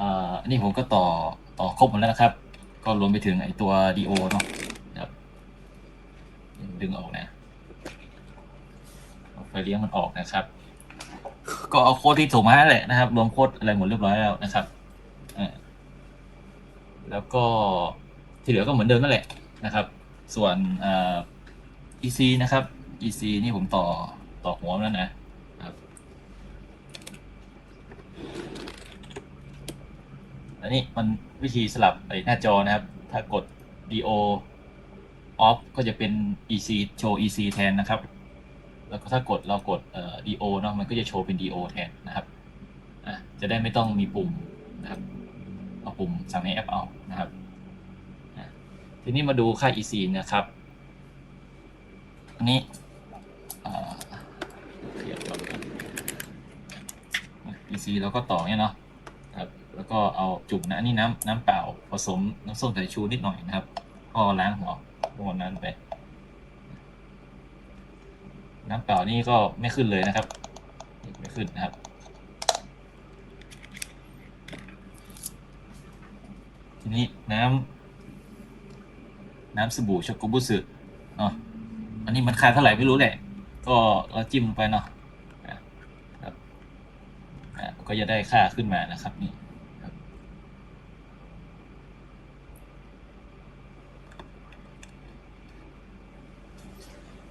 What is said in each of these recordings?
อันนี้ผมก็ต่อต่อครบหมดแล้วนะครับ ก็รวมไปถึงไอตัวดีโอเนาะครับดึงออกนะไฟเลี้ยงมันออกนะครับ ก็เอาโค้ดที่ส่งมาให้แหละนะครับ รวมโค้ดอะไรหมดเรียบร้อยแล้วนะครับแล้วก็ที่เหลือก็เหมือนเดิมนั่นแหละนะครับ ส่วนอ่อ EC นะครับ EC นี่ผมต่อต่อหัวแล้วนะครับ อันนี้มันวิธีสลับไอ้หน้าจอนะครับ ถ้ากด DO off ก็จะเป็น EC โชว์ EC แทนนะครับ แล้วก็ถ้ากดเรากดเอ่อ DO เนาะมันก็จะโชว์เป็น DO แทนนะครับอะจะได้ไม่ต้องมีปุ่มนะครับเอาปุ่มสั่งในแอปเอานะครับทีนี้มาดูค่า EC นะครับ อันนี้อ่าเคลียร์ก่อน EC เราก็ต่อเนี่ยเนาะ แล้วก็เอาจุ่มนะอันนี้น้ำน้ำเปล่าผสมน้ำส้มสายชูนิดหน่อยนะครับ ก็ล้างหัวหัวนั้นไป น้ำเปล่านี่ก็ไม่ขึ้นเลยนะครับ ไม่ขึ้นนะครับทีนี้น้ำน้ำสบู่ช็อกโกบุสึเนาะอันนี้มันค่าเท่าไหร่ไม่รู้แหละ ก็เราจิ้มลงไปเนาะก็จะได้ค่าขึ้นมานะครับนี่ครับ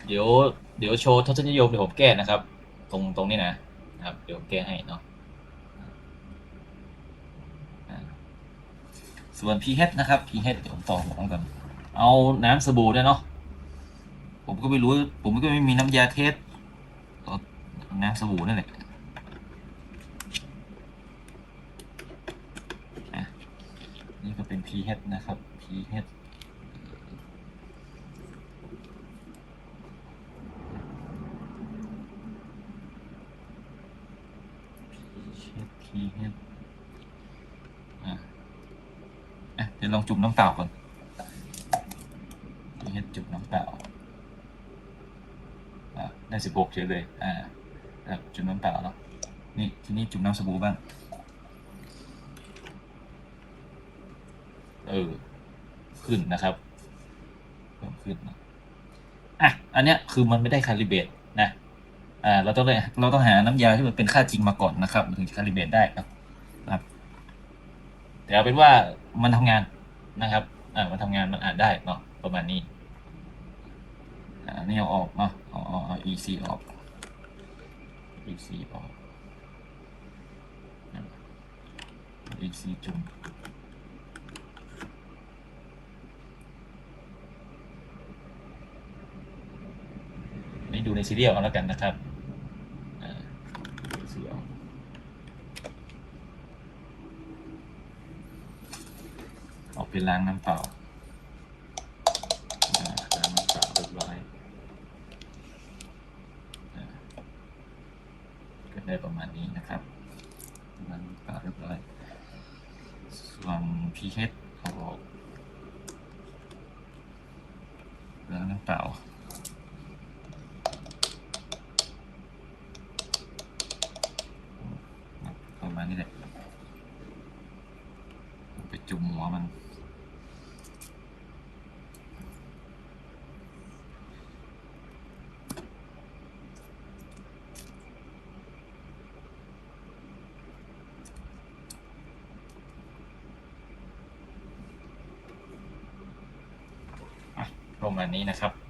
เดี๋ยวเดี๋ยวโชว์ทศนิยมเดี๋ยวผมแก้นะครับ ตรงตรงนี้นะนะครับ เดี๋ยวแก้ให้เนาะอะส่วน pH นะครับ pH เดี๋ยวผมต่อหัวมันก่อนเอาน้ำสบู่ด้วยเนาะผมก็ไม่รู้ ผมก็ไม่มีน้ำยาเทสเอาน้ำสบู่นั่นแหละอะนี่ก็เป็น pH นะครับ pH pH pH อะอะเดี๋ยวลองจุ่มน้ำเปล่าก่อน pH จุ่มน้ำเปล่าอะได้สิบหกเฉยเลย อ่าครับจุ่มน้ำเปล่าเนาะนี่ทีนี้จุ่มน้ำสบู่บ้าง เออ ขึ้นนะครับเพิ่มขึ้นนะอะ อันเนี้ยคือมันไม่ได้คาลิเบตนะ อ่าเราต้องเลยเราต้องหาน้ำยาที่มันเป็นค่าจริงมาก่อนนะครับมันถึงจะคาลิเบตได้ครับนะครับ แต่เอาเป็นว่ามันทำงานนะครับ อ่ามันทำงานมันอ่านได้เนาะประมาณนี้อ่าอันนี่เอาออกเนาะเอาเอาเอา EC ออก EC ออก EC จุ่มนี่ดูในซีเรียลเอาแล้วกันนะครับ ซีเรียลออกเป็นล้างน้ำเปล่าอ่าล้างน้ำเปล่าเรียบร้อยก็ได้ประมาณนี้นะครับล้างน้ำเปล่าเรียบร้อย ส่วน pH เอาออกล้างน้ำเปล่า ประมาณ นี้แหละไปจุ่มหัวมัน ประมาณนี้นะครับ